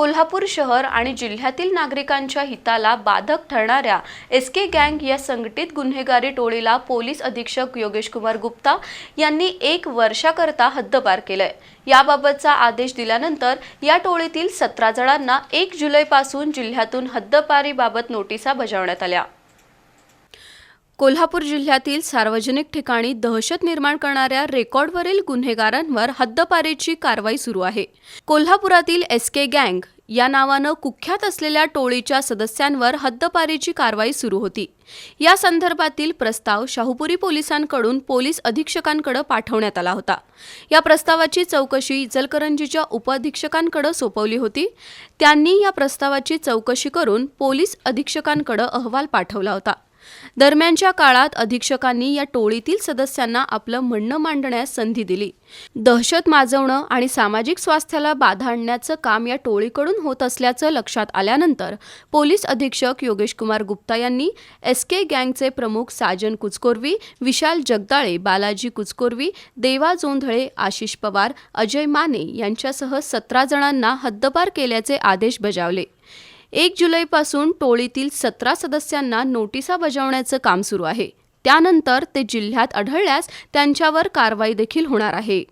कोल्हापूर शहर आणि जिल्ह्यातील नागरिकांच्या हिताला बाधक ठरणाऱ्या एस के गँग या संघटित गुन्हेगारी टोळीला पोलीस अधीक्षक योगेश कुमार गुप्ता यांनी एक वर्षाकरता हद्दपार केलंय. याबाबतचा आदेश दिल्यानंतर या टोळीतील सतरा जणांना एक जुलैपासून जिल्ह्यातून हद्दपारीबाबत नोटिसा बजावण्यात आल्या. कोल्हापूर जिल्ह्यातील सार्वजनिक ठिकाणी दहशत निर्माण करणाऱ्या रेकॉर्डवरील गुन्हेगारांवर हद्दपारीची कारवाई सुरू आहे. कोल्हापुरातील एस के गँग या नावानं कुख्यात असलेल्या टोळीच्या सदस्यांवर हद्दपारीची कारवाई सुरू होती. या संदर्भातील प्रस्ताव शाहूपुरी पोलिसांकडून पोलीस अधीक्षकांकडे पाठवण्यात आला होता. या प्रस्तावाची चौकशी इचलकरंजीच्या उपअधीक्षकांकडे सोपवली होती. त्यांनी या प्रस्तावाची चौकशी करून पोलीस अधीक्षकांकडे अहवाल पाठवला होता. दरम्यानच्या काळात अधीक्षकांनी या टोळीतील सदस्यांना आपलं म्हणणं मांडण्यास संधी दिली. दहशत माजवणं आणि सामाजिक स्वास्थ्याला बाधा आणण्याचं काम या टोळीकडून होत असल्याचं लक्षात आल्यानंतर पोलीस अधीक्षक योगेश कुमार गुप्ता यांनी एस के गँगचे प्रमुख साजन कुचकोरवी विशाल जगदाळे बालाजी कुचकोरवी देवा जोंधळे आशिष पवार अजय माने यांच्यासह सतरा जणांना हद्दपार केल्याचे आदेश बजावले. एक जुलैपासून टोळीतील सतरा सदस्यांना नोटिसा बजावण्याचं काम सुरू आहे. त्यानंतर ते जिल्ह्यात आढळल्यास त्यांच्यावर कारवाई देखील होणार आहे.